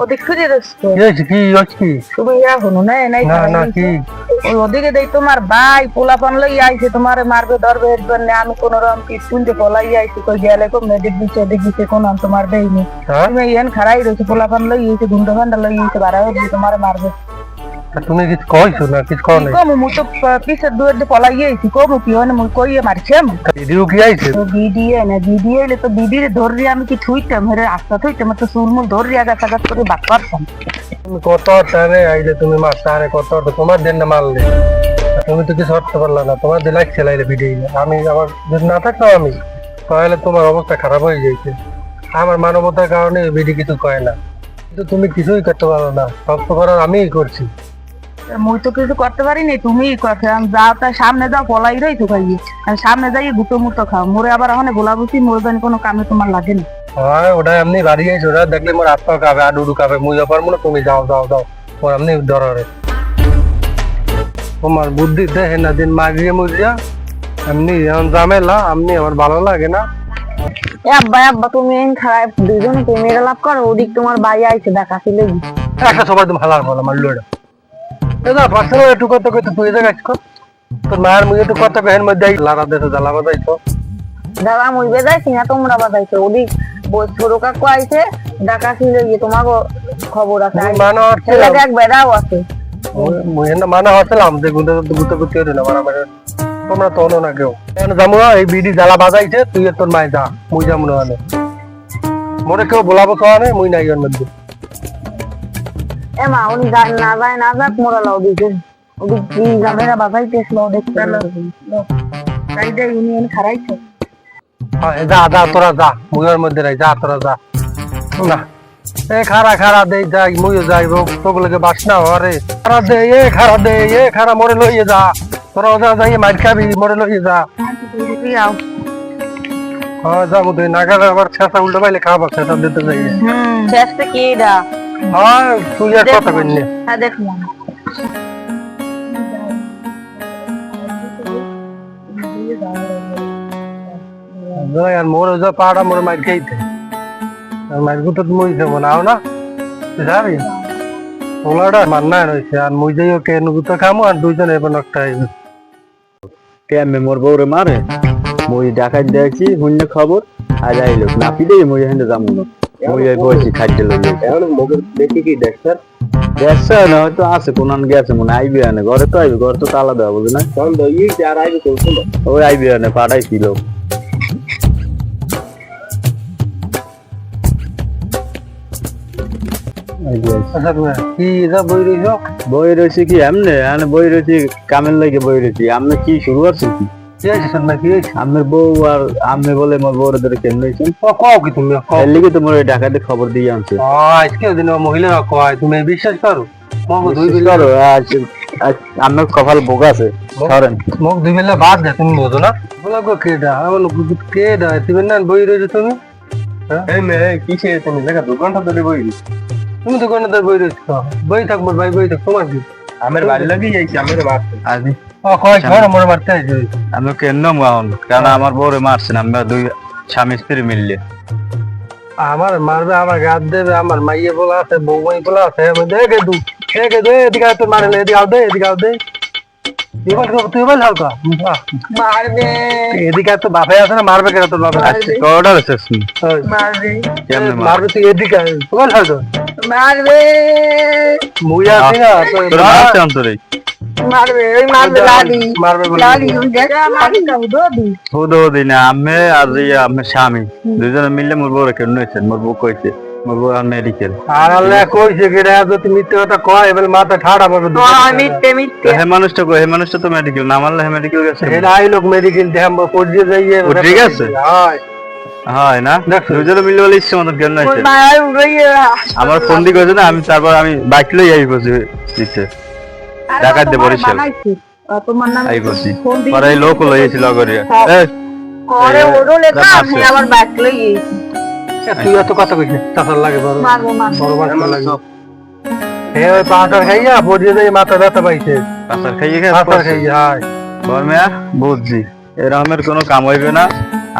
ওদিক দেখছ কি কি হচ্ছে কি? তুমি এখনও নাই না না কি? ওদিকে দেই তোমার ভাই পোলাপান লই আইছে তোমারে মারবে ধরবে এরপর নে আমি কোন রকম কি শুনতে পলাই আইছি কই গেলে কো মেডিক দিছে দিছে কোন আম তোমার দেইনি। হ্যাঁ? তুমি এন খারাই রইছে পোলাপান লই আইছে গুন্ডা লই আইছে বাড়া তোমারে মারবে। তুমি কিছু কইছো না? কিছু কও নাই? কম মু তো পিছে দুয়ার দিয়ে পলাই আইছি কম কি না মুই কইয়ে মারছেম ভিডিও কি আইছে? তো বিডিএ না বিডিএ এলে তো বিডিএ ধরি আমি কি থুইতাম? হেরে আস্তা থুইতাম তো সুরমুল ধরি আগা সাগাত করে বাক পারতাম। তুমি কত টানে আইলে তুমি মার টানে কত তোমার দেন না মারলে? আর তুমি তো কিছু করতে পারলা না তোমার দিলাই খেলাইলে ভিডিও আমি আমার যদি না থাকতাম আমি তাহলে তোমার অবস্থা খারাপ হয়ে যাইছে আমার মানবতার কারণে ভিডিও কিছু কয় না। কিন্তু তুমি কিছুই করতে পারো না। সব তো করার আমিই করছি। মুই তো কিছু করতে পারি নাই তুমি যাও তার সামনে যাও পলাই রই তো খাই আর সামনে যাই গুটো মুটো খাও। মোরে আবার ওখানে গোলাবুসি মোরে জানি কোনো কামে তোমার লাগে না। হয় ওটা এমনি বাড়ি আইছে ওটা দেখলে মোর পা কাবে আডুডু কাবে মুই মনে তুমি যাও যাও যাও। মোর এমনি ডরে তোমার বুদ্ধি দেখে না দিন মাগিয়ে মুজিয়া এমনি এমনি আমার ভালো লাগে না। এ আব্বা আব্বা তুমি খারাপ দুজনে প্রেমের লাভ করো ওদিক তোমার ভাই আইছে দেখা ছিল একটা তুমি হালার বলা এটা এটা পার্সোনাল একটু তুই জায়গা আজকো তোর মায়ের মুখে একটু কত কহেন মধ্যে লারা দেশে জ্বালা বাজাইছো দাদা মুই বেজাইছি না তোমরা বাজাইছো। বই ছোট কাকু আইছে ডাকা ছিল গিয়ে তোমাকে খবর আছে। মানা ছেলেকে এক বেড়াও আছে। মুই না মানা হচ্ছিলাম যে গুঁতো গুঁতো গুঁতো না মারা মারা। তোমরা তো না কেউ। এখন যাব না এই বিডি জ্বালা বাজাইছে তুই তোর মায় যা মুই যাব না মানে মোরে কেউ বলাবো নেই মুই নাই এর মধ্যে। এ মা উনি যা- না যায় না যাক মোরা লাও দিছেন ওদিক কি জামেরা বাজাইতেছিল ওদিক তাই দেয় ইউনিয়ন খারাইছে হ্যাঁ যা যা তোরা যা মুইয়ের মধ্যে রাই যা তোরা যা। না এ খারা খারা দে যাই মুইও যাইব তোগুলোকে বাস না হরে খারা দে এ খারা দে এ খারা মরে লইয়ে যা। তোরা যা যাই মার খাবি মরে লইয়ে যা। হ্যাঁ যা মুদে নাগালে আবার ছেঁচা উল্টো পাইলে খাবার ছেঁচা দিতে যাই। চেষ্টা কি দা? হ্যাঁ তুই আর কথা কই হ্যাঁ দেখ মা আর মোর যা পাড়া মোর মার খাইতে আর মার গুতো মুই দেবো না না? তুই যাবি? ওলাটা মান্না রয়েছে আর মুই যাই ওকে নুগুতো খামো আর দুইজন এবার একটা আইবে কেমনে মোর বউরে মারে? মুই ডাকাত দেখছি শূন্য খবর আজ আইলো নাপি দেই মুই হেন্দে যামু না। খাইতে এখন দেখি কি দেখছার দেখছ না হয়তো আছে কোনান গেছে মনে আইবি আনে ঘরে তো আইবি ঘরে তো তালা দেওয়া না। আর আইবি কোন ওই আইবি আনে পাঠাইছিল আচ্ছা কি যা বই রইছো বই কি এমনে বই রয়েছে কামের লাগে বই রয়েছে আমি কি শুরু করছি কি? কি কি আমার বউ আর আমি বলে মোর বউর ধরে কেমন হয়েছে? কও কি তুমি? এর লিগে তো ডাকাতে খবর দিয়ে আনছে। আজকে ওদিন মহিলারা কয় তুমি বিশ্বাস করো? আমার কপাল বোক আছে সরেন। মোক দুই বেলা বাদ দে তুমি বোঝো না। বলা গো কেডা আমার তুমি না বই রয়েছো তুমি? হ্যাঁ? এই মে কিসে তুমি? দেখা দু ঘণ্টা ধরে বই তুমি তো কোনো বই রয়েছো বই থাক মোর ভাই বই থাক তোমার কি? আমার বাড়ি লাগি যাইছি আমার মারতে আজ আমি কেন কারণ আমার বউরে মারছেন? আমরা দুই স্বামী স্ত্রী মিললে। আমার মারবে আমার গাদ দেবে আমার মাইয়ে বলা আছে বউ মাই বলা আছে আমি দেখে দু দেখে দে এদিকে আয় মারে এদিকে আও দে এদিকে আও দে। এবার তো- তুই বল হালকা মারবে। এদিকে তো বাপে আছে না মারবে কেন তোর বাপে? আচ্ছা কটা ওই, মারবে। মারবে? তুই এদিকে হালকা। মারবে। মুই আছি না তোর আমি আর আমার স্বামী। দুজনে মিললে মোর বউরে কেন হয়েছে মোর বউ কইছে বউ মেডিকেল। আর আল্লাহ কইছে কি যদি মিথ্যে কথা কয় এবার মাথা ঠাড়া পাবে মিথ্যে মিথ্যে। হে মানুষটা কই হে মানুষটা তো মেডিকেল না মারলে হে মেডিকেল গেছে। এটা আই লোক মেডিকেল দেখাম পড়িয়ে যাইয়ে ঠিক আছে? হয়। হয় না? দুজনে মিললে বলে ইচ্ছে মতো কেন হয়েছে মার উড়িয়ে আমার ফোন দিয়ে কইছে না আমি তারপর আমি বাইক লই আই বসে দিতে। ডাকাত দিয়ে বরিশাল। তোমার নামে আই বসি পরে এই লোক লইয়েছিল গরিয়া এই করে ওরও লেখা আমি আবার ব্যাগ লই তুই এত কথা লাগে বড় বড় মাথা লাগে। হে ওই পাহাড় খাইয়া পড়িয়ে যাই মাথা ব্যথা পাইছে। পাচার খাইয়ে পাহাড় গেছে খাইয়া বর্মিয়া বুঝছি। এরকমের কোনো কাম হইবে না।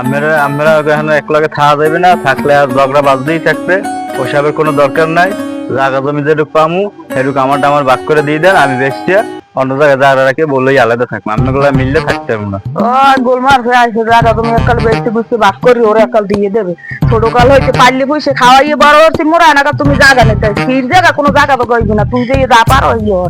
আমরা আমরা এখন একলাগে থাকা যাবে না? থাকলে আর ঝগড়া বাজতেই থাকবে। ওসবের কোনো দরকার নাই। জায়গা জমি যেটুকু পামু, সেটুকু আমার আমার ভাগ করে দিয়ে দেন, আমি বেশি অন্য জায়গায় জায়গা রাখে বললেই আলাদা থাকব আপনাগুলো মিললে থাকতে না। ও গোলমার হয়ে আসে জায়গা তুমি একাল বেশি বুঝতে বাক করি, ওর একাল দিয়ে দেবে। ছোট কাল হইতে পারলে পয়সা খাওয়াইয়ে বড় হচ্ছে, মোরা না তুমি জায়গা নিতে স্থির জায়গা কোনো জায়গা তো কইবি না, তুই যে যা পারো ইয়ে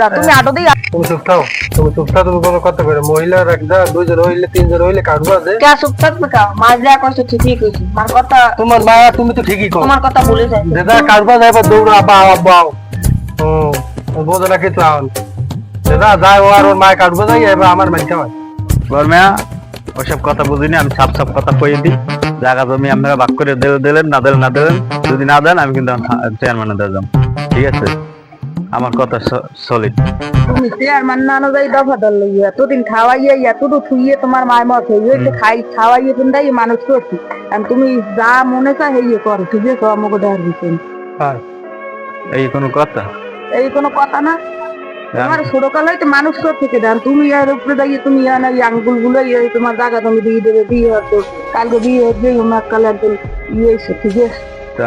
যা তুমি আটো তুমি চুপ থাও তুমি চুপ থাও তুমি কোনো কথা করে মহিলা রাখদা দুইজন হইলে তিনজন হইলে কাটবা যে কে চুপ থাকবে কা? মাছ যা করছে ঠিকই কইছি। মার কথা তোমার মা তুমি তো ঠিকই কও। তোমার কথা বলে যায়। দাদা কাটবা যাইবা দৌড়া আব্বা আব্বা। হুম বোঝো না কিছু আন দাদা যাই ও আর ওর মায় কাটবা যাই এবার আমার মানতে হয়। বর্মা ওসব কথা বুঝিনি আমি সাপ সাপ কথা কয়ে দিই। জায়গা জমি আপনারা ভাগ করে দিলে দিলেন না দিলেন না দিলেন। যদি না দেন আমি কিন্তু চেয়ারম্যানে দিয়ে যাব। ঠিক আছে? আমার কথা সলিড তুমি চেয়ারম্যান না যাই দফা দল লইয়া এতদিন খাওয়াইয়া এতটু থুইয়ে তোমার মায় মত হয়ে হয়েছে খাই খাওয়াইয়ে তুমি মানুষ করছি। আর তুমি যা মনে চায় হেয়ে করো ঠিক আছে আমাকে দেওয়ার না। হ্যাঁ এই কোনো কথা? এই কোনো কথা না। তোমার ছোটকাল হইতে মানুষ করতে কে দেন তুমি আর উপরে দাঁড়িয়ে তুমি আর এই আঙ্গুলগুলো এই তোমার জায়গা তুমি দিয়ে দেবে দিয়ে হতো কালকে বিয়ে হচ্ছে কাল একদিন ইয়ে ঠিক আছে।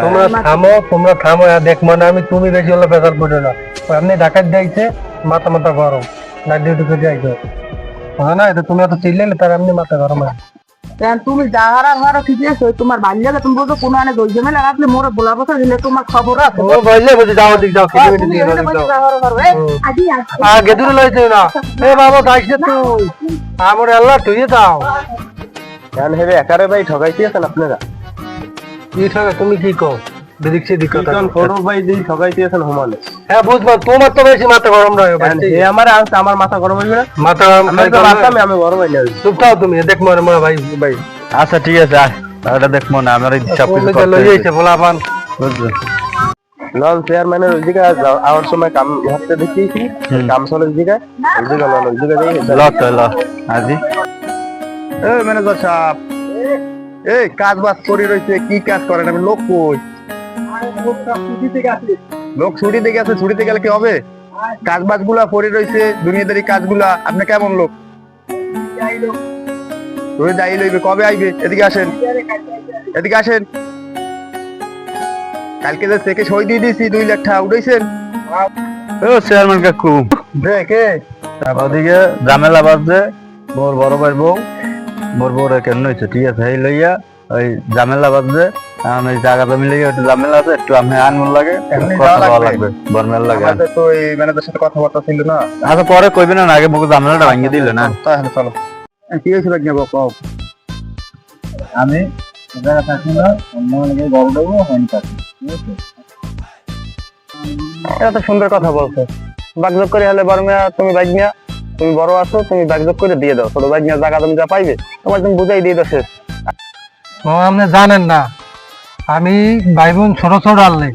তোমরা থামো তোমরা থামো আর দেখ মানে আমি তুমি বেশি হলে বেকার পড়ে না। আপনি ঢাকার যাইছে মাথা মাথা গরম। না ডিউটি করে যাইছো বুঝো না এটা তুমি এত চিল্লাইলে তার এমনি মাথা গরম হয়। তুমি যাহারা হারা তোমার বাল্য তুমি বলছো কোনো আনে দই জমে লাগাতলে মোরে বলা বসা দিলে তোমার খবর আছে। ও বললে বুঝি যাও দিক যাও হ্যাঁ, দিয়ে। আগে দূরে না। এ বাবা যাইস না তুই। আমার আল্লাহ তুই যাও। কেন হেবে একারে ভাই ঠকাইতে আছেন আপনারা? কি তুমি কি কও? দিদিক সেদিক কথা ভাই ঠকাইতে আছেন হোমালে হ্যাঁ বুঝবা তোমার তো বেশি মাথা গরম রয়ে হে আমার আমার মাথা গরম হইবে না। মাথা গরম আমি তো আমি ভাই না চুপ থাও তুমি দেখ মনে মনে ভাই ভাই। আচ্ছা ঠিক আছে আয়। ওটা দেখব না আমার সব কিছু তুমি তো লই বুঝছ চেয়ারম্যানের ওইদিকে আওয়ার সময় কাম হাতে দেখিয়েছি। কাম চলে ওইদিকে ওইদিকে নন ওইদিকে যাই। ল তো ল। আজি। এই ম্যানেজার সাহেব। এই কাজ বাজ করে রয়েছে কি কাজ করেন? আমি লোক কই? লোক ছুটিতে গেছে ছুটিতে গেলে কি হবে? কাজ বাজগুলা পড়ে রয়েছে দুনিয়াদারি কাজগুলা। আপনি কেমন লোক? তুমি যাই লইবে কবে আইবে? এদিকে আসেন। এদিকে আসেন। কালকে যে চেকে সই দিয়ে দিয়েছি দুই লাখ টাকা উঠাইছেন। ও চেয়ারম্যান কাকু। দেখে তারপর ওদিকে ঝামেলা বাজছে মোর বড় ভাই বউ। মোর বউরে কেন হয়েছে? ঠিক আছে এই লইয়া ওই ঝামেলা এখন ওই জায়গা জমি লেগে একটু ঝামেলা আছে একটু আমি আনমন লাগে কথা বলা লাগবে। বর্মেল লাগে। তো এই ম্যানেজার সাথে কথাবার্তা ছিল না। আচ্ছা পরে কইবেন না আগে মুখে ঝামেলাটা ভাঙিয়ে দিলে না। তাহলে চলো। কি হয়েছিল কি কও? আমি জায়গা থাকি না অন্য অনেকে দেবো হ্যান্ড এটা তো সুন্দর কথা বলছো। বাগযোগ করে হলে বড় মেয়া তুমি বাইক নিয়া তুমি বড় আছো, তুমি বাগযোগ করে দিয়ে দাও। ছোট বাইক নিয়ে জায়গা তুমি যা পাইবে তোমার তুমি বুঝাই দিয়ে দাও শেষ আপনি জানেন না, আমি ভাই বোন ছোট ছোট আনলে।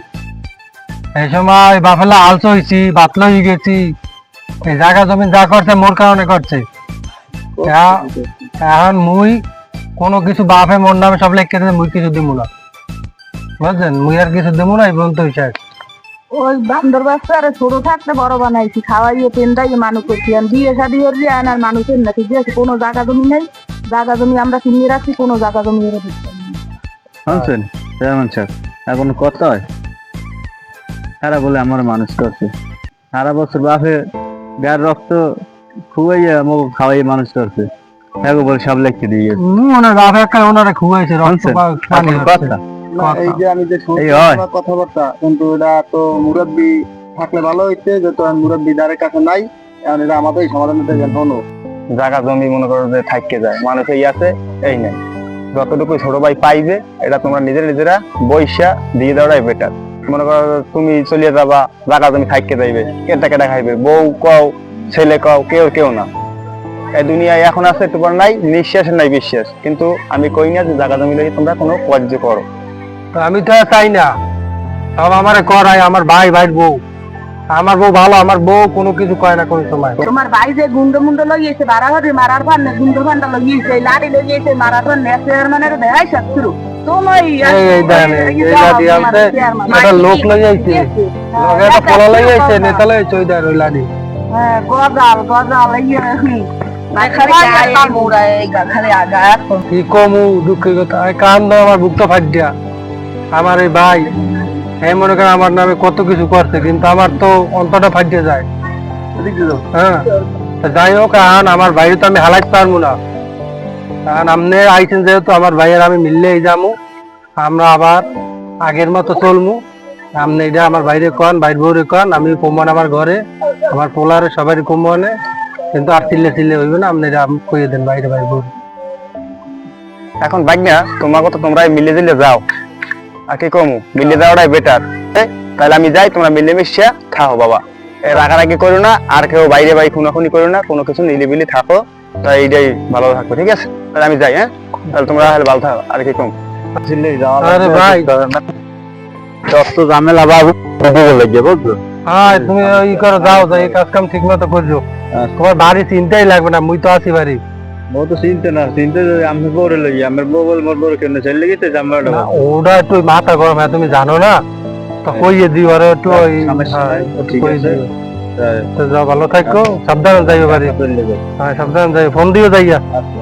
এই সময় বাফেলা আলস হয়েছি বাতলা হয়ে গেছি। এই জায়গা জমি যা করছে, মোর কারণে করছে। এখন মুই কোনো কিছু বাপে মোর নামে সব লেখকে মুই কিছু দিব না। বুঝছেন মুই আর কিছু দেবো না, এই পর্যন্ত শেষ ওই বান্দর বাচ্চা ছোট থাকতে বড় বানাইছি খাওয়াইয়ে পেন্দাই মানুষ করছি। আর বিয়ে শাদি হচ্ছে আর মানুষের না ঠিক আছে কোনো জায়গা জমি নেই। জায়গা জমি আমরা কিনিয়ে রাখছি কোনো জায়গা জমি এরা দিচ্ছে। শুনছেন সাহেব এখন কথা হয়। সারা বলে আমার মানুষ করছে। সারা বছর বাপে গায়ের রক্ত খুয়াইয়া মোক খাওয়াই মানুষ করছে। হ্যাঁ বলে সব লিখে দিয়ে গেছে। ওনার বাপে একটা ওনারা খুয়াইছে রক্ত কথা। এই যে আমি যে কথাবার্তা কিন্তু এটা তো মুরব্বী থাকলে ভালো হইছে যেহেতু আমি মুরব্বী দ্বারের কাছে নাই এখন এটা আমাদের সমাধান গেল হলো জায়গা জমি মনে করো যে থাককে যায় মানুষ এই আছে এই নাই। যতটুকু ছোট ভাই পাইবে এটা তোমরা নিজেরা নিজেরা বৈশা দিয়ে দেওয়াটাই বেটার মনে করো তুমি চলিয়ে যাবা জায়গা জমি থাককে যাইবে কেটা কেটা খাইবে? বউ কও ছেলে কও কেউ কেউ না। এই দুনিয়ায় এখন আছে তোমার নাই নিঃশ্বাসের নাই বিশ্বাস। কিন্তু আমি কই না যে জায়গা জমি লাগি তোমরা কোনো কার্য করো। আমি তো চাই না। সব আমারে করায় আমার ভাই ভাই বউ। আমার বউ ভালো আমার বউ কোনো কিছু কয় না কোনো সময়। তোমার ভাই যে গুন্ড মুন্ড লইয়েছে বাড়া হবে মারার পার না গুন্ড ফান্ডা লইয়েছে লাড়ি লইয়েছে মারার পার না চেয়ারম্যানের আনতে একটা লোক লই আইছে লগে একটা পোলা লই নেতা লই ওই দেন লাডি। হ্যাঁ গজাল গজাল ইয়ে খালি গায়ে মোড়া এই গা- খালি গায়ে কি কমু দুঃখের কথা। এই কান আমার বুকটা ফাট দিয়া আমার এই ভাই হ্যাঁ মনে করেন আমার নামে কত কিছু করছে, কিন্তু আমার তো অন্তটা ফাটিয়ে যায়। হ্যাঁ। যাই হোক আন আমার বাইরে তো আমি হালাইতে পারব না। কারণ আপনি আইছেন যেহেতু, আমার ভাইয়ের আমি মিললেই যাব আমরা আবার আগের মতো চলমু। আপনি এটা আমার বাইরে কন বাইর বউরে কন, আমি কমান আমার ঘরে, আমার পোলারে সবারই কমনে, কিন্তু আর চিল্লে চিল্লে হইবে না, আপনি এটা কইয়ে দেন বাইরে বাইর বউ এখন বাইক না তোমার কথা তোমরা মিলে দিলে যাও। আর কি কমু? মিলে যাওয়াটাই বেটার তাহলে আমি যাই তোমরা মিলে মিশিয়া খাও বাবা। এ রাগারাগি করো না আর কেউ বাইরে বাইরে খুনাখুনি করো না কোনো কিছু নিলিবিলি থাকো। তাই এইটাই ভালো থাকো ঠিক আছে? তাহলে আমি যাই হ্যাঁ? তাহলে তোমরা তাহলে ভালো থাকো আর কি কম? আরে ভাই। যত ঝামেলা বাবু লাগে বুঝছ? হ্যাঁ তুমি ই করো যাও যাই এই কাজ কাম ঠিক মতো করছ। তোমার বাড়ি চিন্তাই লাগবে না মুই তো আছি বাড়ি। ও তো চিনতে না চিনতে যদি আমি বউরে লই আমার বউ বল মোর বউরে কেন চলে গেছে জামাটা ওটা একটু মাথা গরম তুমি জানো না? তো কইয়ে দিও আর একটু সমস্যা হ্যাঁ, ঠিক আছে। তো ভালো থাকো সাবধানে যাইও বাড়ি। হ্যাঁ সাবধানে যাইও ফোন দিও যাইয়া। আচ্ছা।